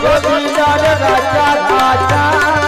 રાજા રાજા રાજા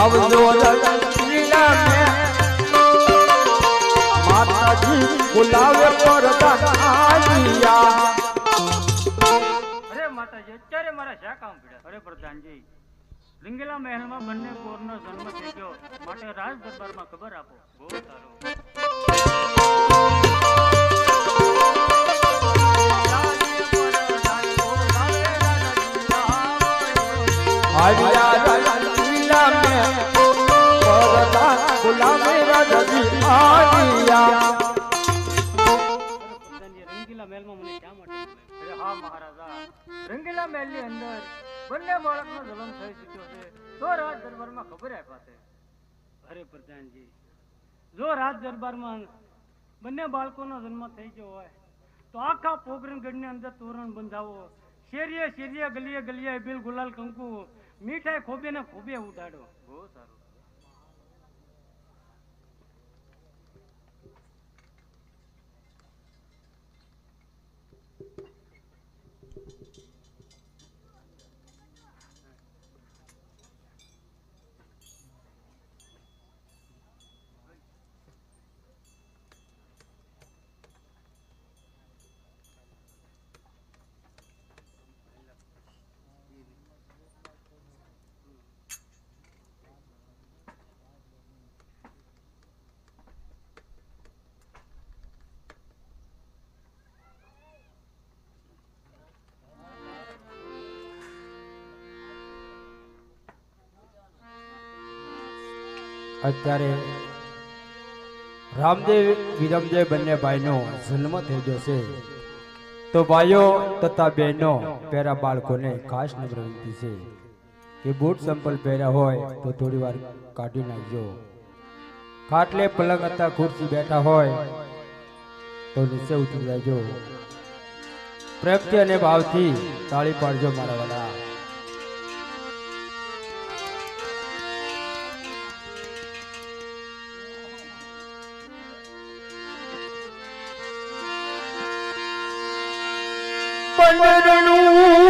આવજો લીલા માતાજી બોલાવે પરદાન અરે માતાજી અત્યારે મારા શા કામ પડ્યા અરે પ્રધાનજી રીંગેલા મહેલમાં બંને કોરનો જન્મ થઈ ગયો. માટે રાજ દરબારમાં ખબર આપો. બહુ સારું. આલિયા પ્રધાનજી, રંગીલા મહેલમાં મને શા માટે? અરે હા મહારાજા. રંગીલા મહેલની અંદર બંને બાળકનો જન્મ થઈ ચૂક્યો છે. તો રાજ દરબારમાં ખબર આપ્યા છે. અરે પ્રધાનજી જો રાજ દરબારમાં બંને બાળકોનો જન્મ થઈ ગયો હોય તો આખા પોકરણગઢની અંદર તોરણ બંધાવો. શેરીએ શેરીએ ગલીએ ગલીએ બિલ ગુલાલ કંકુ મીઠાઈ ખોબે ને ખોબે ઉડાડો. બહુ સારું. અત્યારે રામદેવ, વિરમદેવ બંને ભાઈનો જન્મ થઈ ગયો તો ભાઈઓ તથા બહેનો પહેરા બાળકોને ખાસ નમ્ર છે કે બૂટ સંપલ પહેર્યા હોય તો થોડી વાર કાઢી નાખજો. ખાટલે પલંગ હતા ખુરશી બેઠા હોય તો નીચે ઉતરી જાયજો પ્રેમથી અને ભાવથી તાળી પાડજો મારા மலரணும்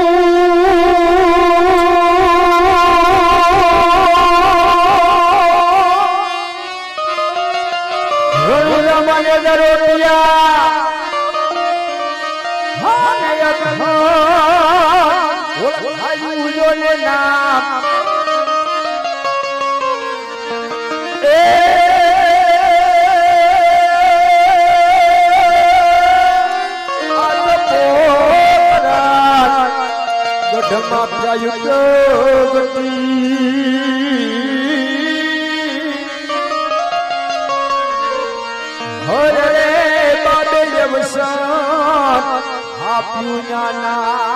વાલા હરે બાબે જવસન આપ્યું નાના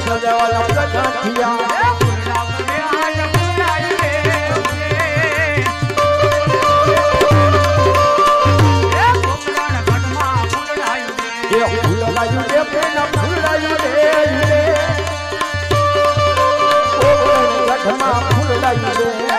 સજાવાલા પ્રગતિયા એ ફૂલ લાયું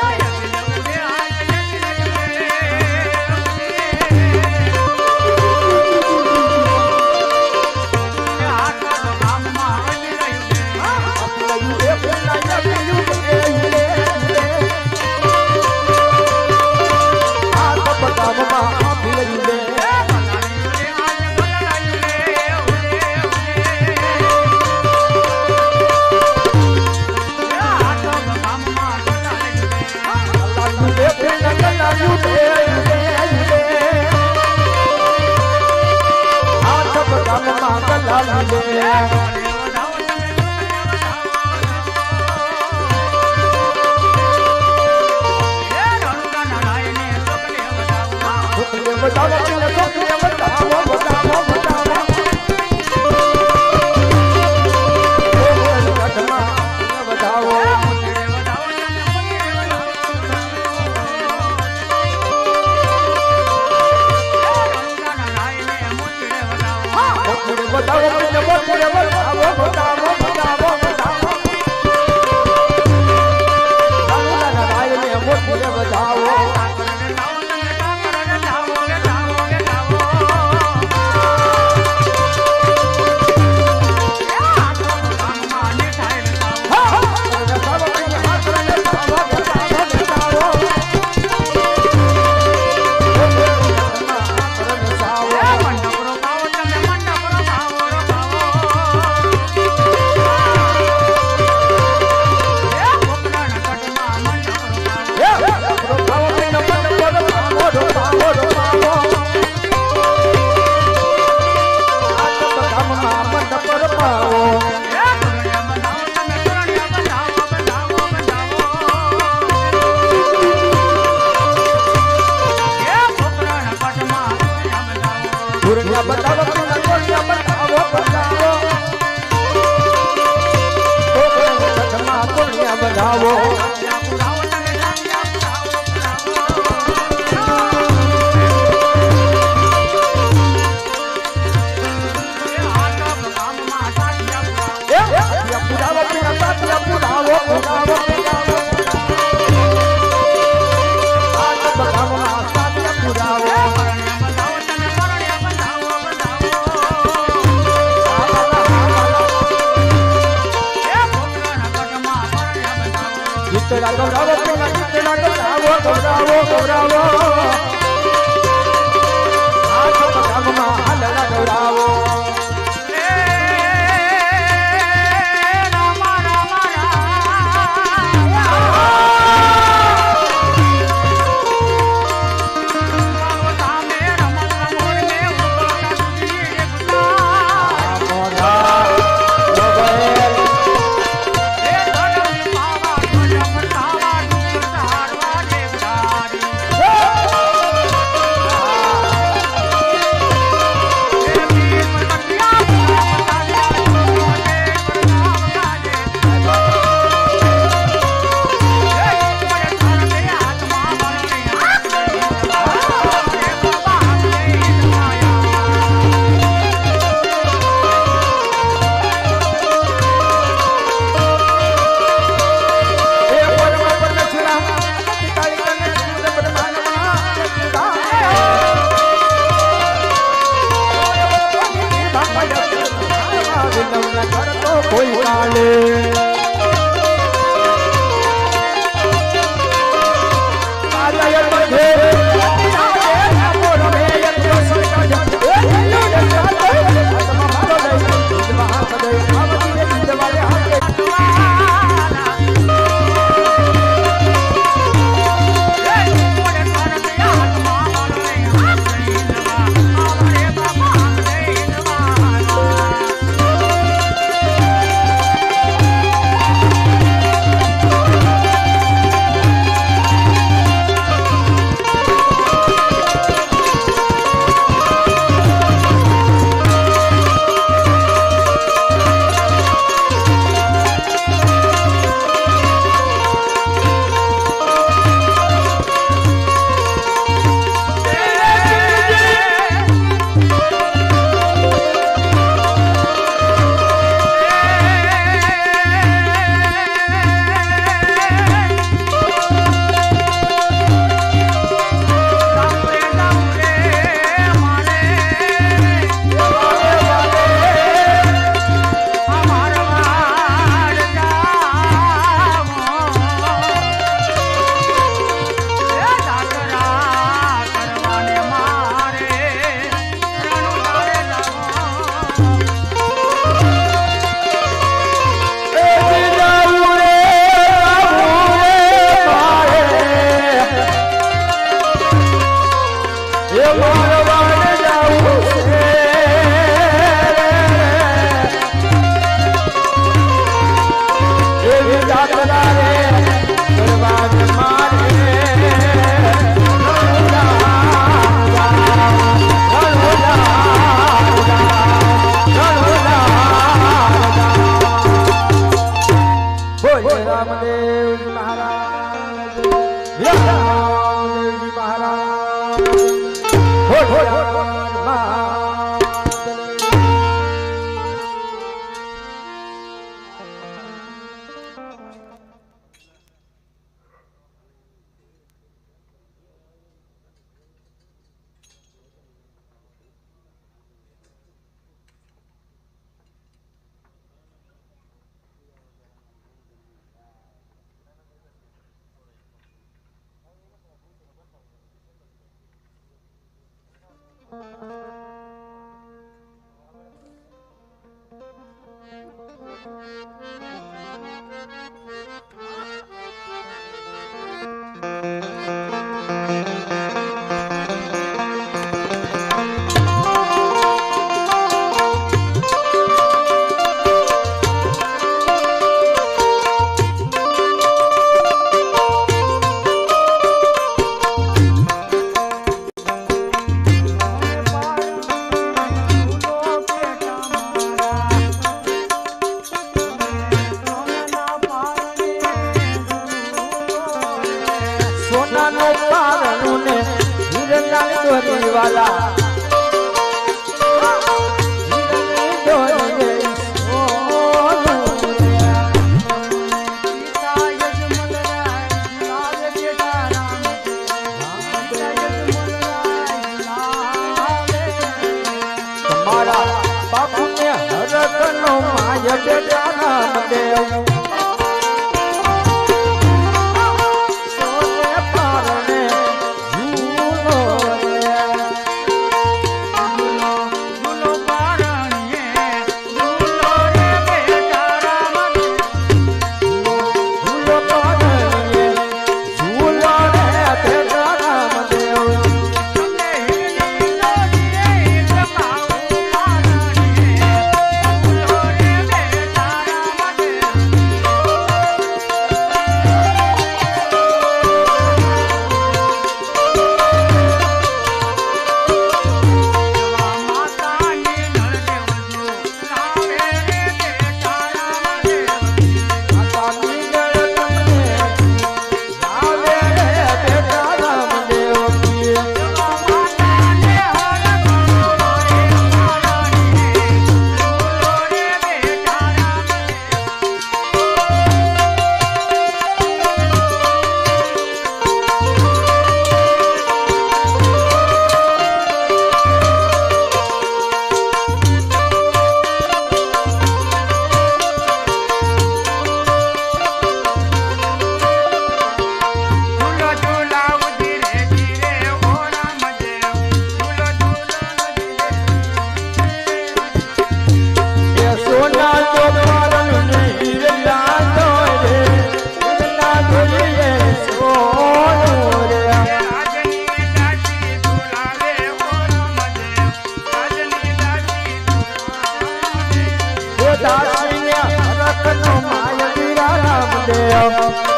Thank you.